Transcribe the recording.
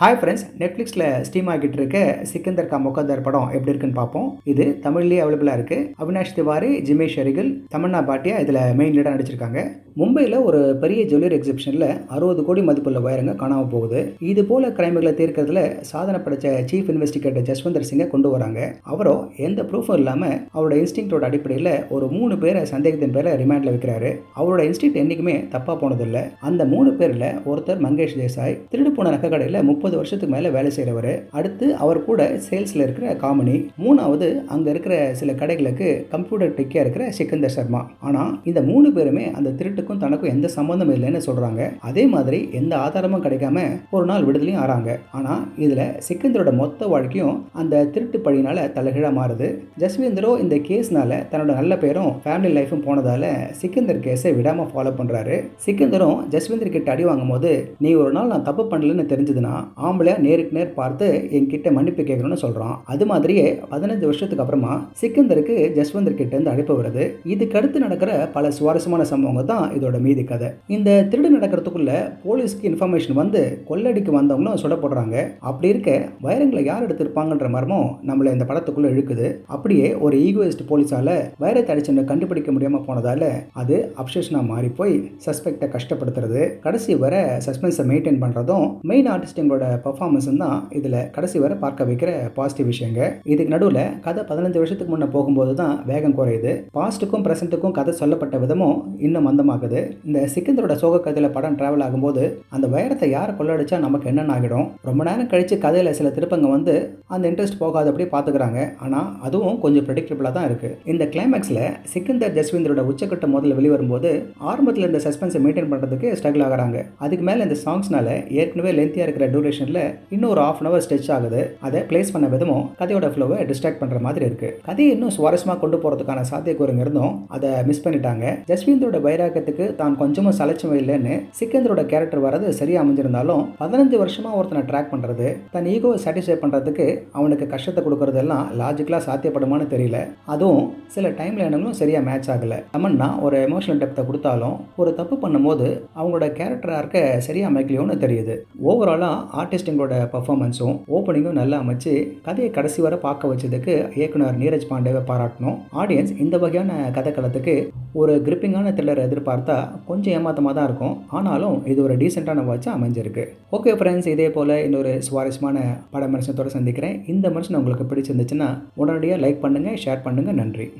Hi friends நெட்ஃப்ளிக்ஸில் steam ஆகிட்டு இருக்க சிக்கந்தர் கா முகந்தர் படம் எப்படி இருக்குன்னு பார்ப்போம். இது தமிழ்லேயே அவைலபிளாக இருக்குது அவினாஷ் திவாரி ஜிமேஷ் அரிகல் தமன்னா பாட்டியா இதில் மெயின் லீடாக நடிச்சிருக்காங்க. மும்பையில் ஒரு பெரிய ஜுவல்லரி எக்ஸிபிஷனில் அறுபது கோடி மதிப்புள்ள வைரங்க காணாமல் போகுது. இது போல கிரைம்களை தீர்க்கிறதுல சாதனை படைச்ச சீஃப் இன்வெஸ்டிகேட்டர் ஜஸ்வந்தர் சிங்கை கொண்டு வராங்க. அவரோ எந்த ப்ரூஃபும் இல்லாமல் அவரோட இன்ஸ்டிங்டோட அடிப்படையில் ஒரு மூணு பேரை சந்தேகத்தின் பேரை ரிமாண்டில் வைக்கிறாரு. அவரோட இன்ஸ்டிங் என்றைக்குமே தப்பாக போனதில்லை. அந்த மூணு பேரில் ஒருத்தர் மங்கேஷ் தேசாய் திருடு போன நகை கடையில் முப்பது வருஷத்துக்கு மேலே வேலை செய்கிறவர் அடுத்து அவர் கூட சேல்ஸில் இருக்கிற காமினி. மூணாவது அங்கே இருக்கிற சில கடைகளுக்கு கம்ப்யூட்டர் டெக்கியாக இருக்கிற சிக்கந்தர் சர்மா. ஆனால் இந்த மூணு பேருமே அந்த திருட்டுக்கும் தனக்கும் எந்த சம்மந்தம் இல்லைன்னு சொல்கிறாங்க அதே மாதிரி எந்த ஆதாரமும் கிடைக்காம ஒரு நாள் விடுதலையும் ஆறாங்க. ஆனால் இதில் சிக்கந்தரோட மொத்த வாழ்க்கையும் அந்த திருட்டு பழியினால தலைகீழாக மாறுது. ஜஸ்வீந்தரோ இந்த கேஸ்னால தன்னோட நல்ல பேரும் ஃபேமிலி லைஃபும் போனதால சிக்கந்தர் கேஸை விடாமல் ஃபாலோ பண்ணுறாரு சிக்கந்தரும் ஜஸ்வீந்தர் கிட்ட அடி வாங்கும் போது நீ ஒரு நாள் நான் தப்பு பண்ணலன்னு தெரிஞ்சதுன்னா ஆம்பளை நேருக்கு நேர் பார்த்து என்கிட்ட மன்னிப்பு கேட்கணும்னு சொல்கிறான் அது மாதிரியே பதினஞ்சு வருஷத்துக்கு அப்புறமா சிக்கந்தருக்கு ஜஸ்வந்தர் கிட்ட இருந்து அழைப்பு வருது. இதுக்கு அடுத்து நடக்கிற பல சுவாரஸ்யமான சம்பவங்கள் தான் இதோட மீதி கதை. இந்த திருடு நடக்கிறதுக்குள்ள போலீஸ்க்கு இன்ஃபர்மேஷன் வந்து கொள்ளடிக்கு வந்தவங்களும் சுடப்படுறாங்க அப்படி இருக்க வைரங்களை யார் எடுத்திருப்பாங்கன்ற மர்மம் நம்மளை இந்த படத்துக்குள்ள இழுக்குது. அப்படியே ஒரு ஈகோயிஸ்ட் போலீஸால வைரத்தை அடிச்சவனை கண்டுபிடிக்க முடியாம போனதால அது அப்சேஷனா மாறி போய் சஸ்பெக்டை கஷ்டப்படுத்துறது. கடைசி வர சஸ்பென்ஸை மெயின்டைன் பண்றதும் மெயின் அவங்களோட பர்ஃபார்மன்ஸும் தான் இதில் கடைசி வரை பார்க்க வைக்கிற பாசிட்டிவ் விஷயங்க. இதுக்கு நடுவில் கதை பதினஞ்சு வருஷத்துக்கு முன்னே போகும்போது தான் வேகம் குறையுது. பாஸ்ட்டுக்கும் ப்ரெசென்ட்டுக்கும் கதை சொல்லப்பட்ட விதமும் இன்னும் மந்தமாகுது. இந்த சிக்கந்தரோட சோக கதையில் படம் ட்ராவல் ஆகும்போது அந்த வைரத்தை யார் கொள்ளடிச்சா நமக்கு என்னென்ன ஆகிடும். ரொம்ப நேரம் கழித்து கதையில் சில திருப்பங்க வந்து அந்த இன்ட்ரெஸ்ட் போகாதபடி பார்த்துக்கிறாங்க ஆனால் அதுவும் கொஞ்சம் ப்ரெடிக்டபிளாக தான் இருக்குது இந்த கிளைமேக்ஸில் சிக்கந்தர் ஜஸ்வீந்தரோட உச்சக்கட்ட முதல்ல வெளிவரும்போது ஆரம்பத்தில் இந்த சஸ்பென்ஸை மெயின்டைன் பண்ணுறதுக்கு ஸ்ட்ரகிள் ஆகிறாங்க. அதுக்கு மேலே இந்த சாங்ஸ்னால ஏற்கனவே லென்த்தியாக இருக்கிற டியூரேஷனில் இன்னும் ஒரு ஆஃப் அன் அவர் ஸ்ட்ரெச் ஆகுது. அதை பிளேஸ் பண்ண விதமும் கதையோட ஃப்ளோவை டிஸ்ட்ராக்ட் பண்ணுற மாதிரி இருக்குது கதையை இன்னும் சுவாரஸ்யமாக கொண்டு போகிறதுக்கான சாத்தியக்கூறுங்க இருந்தும் அதை மிஸ் பண்ணிட்டாங்க. ஜஸ்வீந்தரோட பைராகத்துக்கு தான் கொஞ்சமும் சலைச்சம் இல்லைன்னு சிக்கந்தரோட கேரக்டர் வரது சரியாக அமைஞ்சிருந்தாலும் பதினஞ்சு வருஷமாக ஒருத்தனை ட்ராக் பண்ணுறது தன் ஈகோவை சாட்டிஸ்ஃபை பண்ணுறதுக்கு அவனுக்கு கஷ்டத்தை கொடுக்கறதெல்லாம் லாஜிக்கலாக சாத்தியப்படுமான்னு தெரியல. அதுவும் சில டைம் என்னங்களும் சரியாக மேட்ச் ஆகலை. தமன்னா ஒரு எமோஷனல் டெப்த்தை கொடுத்தாலும் ஒரு தப்பு பண்ணும்போது அவங்களோட கேரக்டராக இருக்க சரியாக அமைக்கலையோன்னு தெரியுது. ஓவராலாக ஆர்டிஸ்டுங்களோட பர்ஃபார்மன்ஸும் ஓப்பனிங்கும் நல்லா அமைச்சு கதையை கடைசி வரை பார்க்க வச்சதுக்கு இயக்குனர் நீரஜ் பாண்டேவை பாராட்டணும். ஆடியன்ஸ் இந்த வகையான கதைக்களத்துக்கு ஒரு கிரிப்பிங்கான த்ரில்லர் எதிர்பார்த்தா கொஞ்சம் ஏமாத்தமாக தான் இருக்கும். ஆனாலும் இது ஒரு டீசெண்டான வாட்சாக அமைஞ்சிருக்கு. ஓகே ஃப்ரெண்ட்ஸ் இதே போல் இன்னொரு சுவாரஸ்யமான பட மனுஷனத்தோடு சந்திக்கிறேன். இந்த மனுஷன் உங்களுக்கு பிடிச்சிருந்துச்சுன்னா உடனடியாக லைக் பண்ணுங்கள் ஷேர் பண்ணுங்கள் நன்றி.